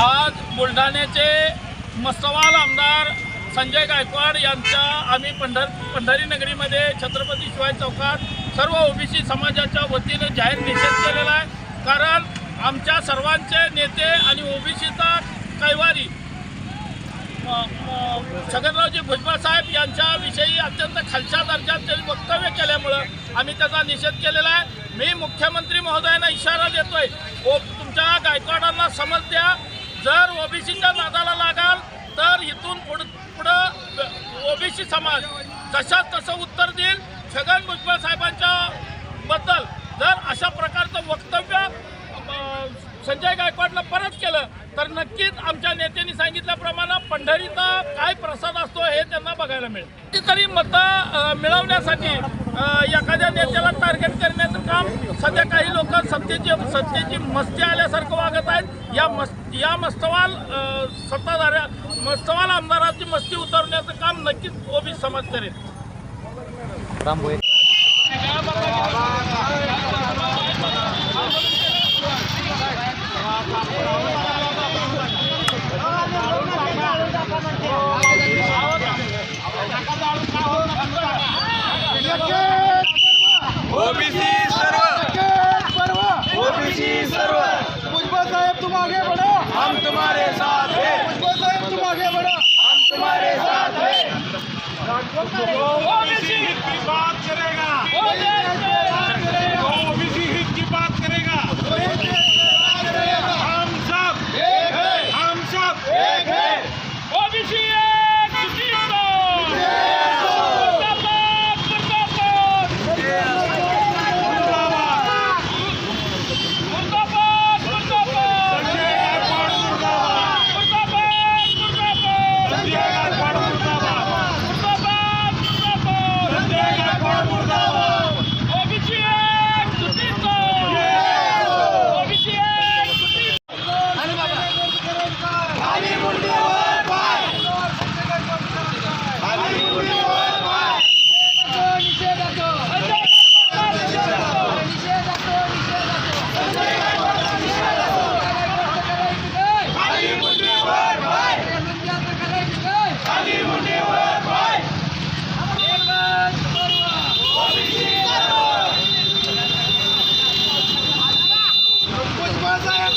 आज बुलढाण्याचे मस्तवाल आमदार संजय गायकवाड यांच्या आम्ही पंढर पंढरी नगरीमध्ये छत्रपती शिवाय चौकात सर्व ओबीसी समाजाच्या वतीनं जाहीर निषेध केलेला आहे. कारण आमच्या सर्वांचे नेते आणि ओबीसीचा कैवारी छगनरावजी भुजबळ साहेब यांच्याविषयी अत्यंत खालच्या दर्जात त्यांनी वक्तव्य केल्यामुळं आम्ही त्याचा निषेध केलेला आहे. मी मुख्यमंत्री महोदयांना इशारा देतोय. ओ तुमच्या गायकवाडांना समज द्या. जर ओबीसीच्या नादाला लागाल तर इथून पुढ पुढं ओबीसी समाज जशा तसं उत्तर देईल. छगन भुजबळ साहेबांच्या बद्दल जर अशा प्रकारचं वक्तव्य संजय गायकवाडनं परत केलं तर नक्कीच आमच्या नेत्यांनी सांगितल्याप्रमाणे पंढरीचा काय प्रसाद असतो हे त्यांना बघायला मिळेल. कितीतरी मतं मिळवण्यासाठी एखाद्या नेत्याला टार्गेट करण्याचं काम सध्या काही लोक सत्तेची सत्तेची मस्ती आल्यासारखं वागत आहेत. या मस् या मस्तवाल सत्ताधाऱ्या मस्तवाल आमदाराची मस्ती उतरवण्याचं काम नक्कीच ओबी समाज करेल. Bye-bye.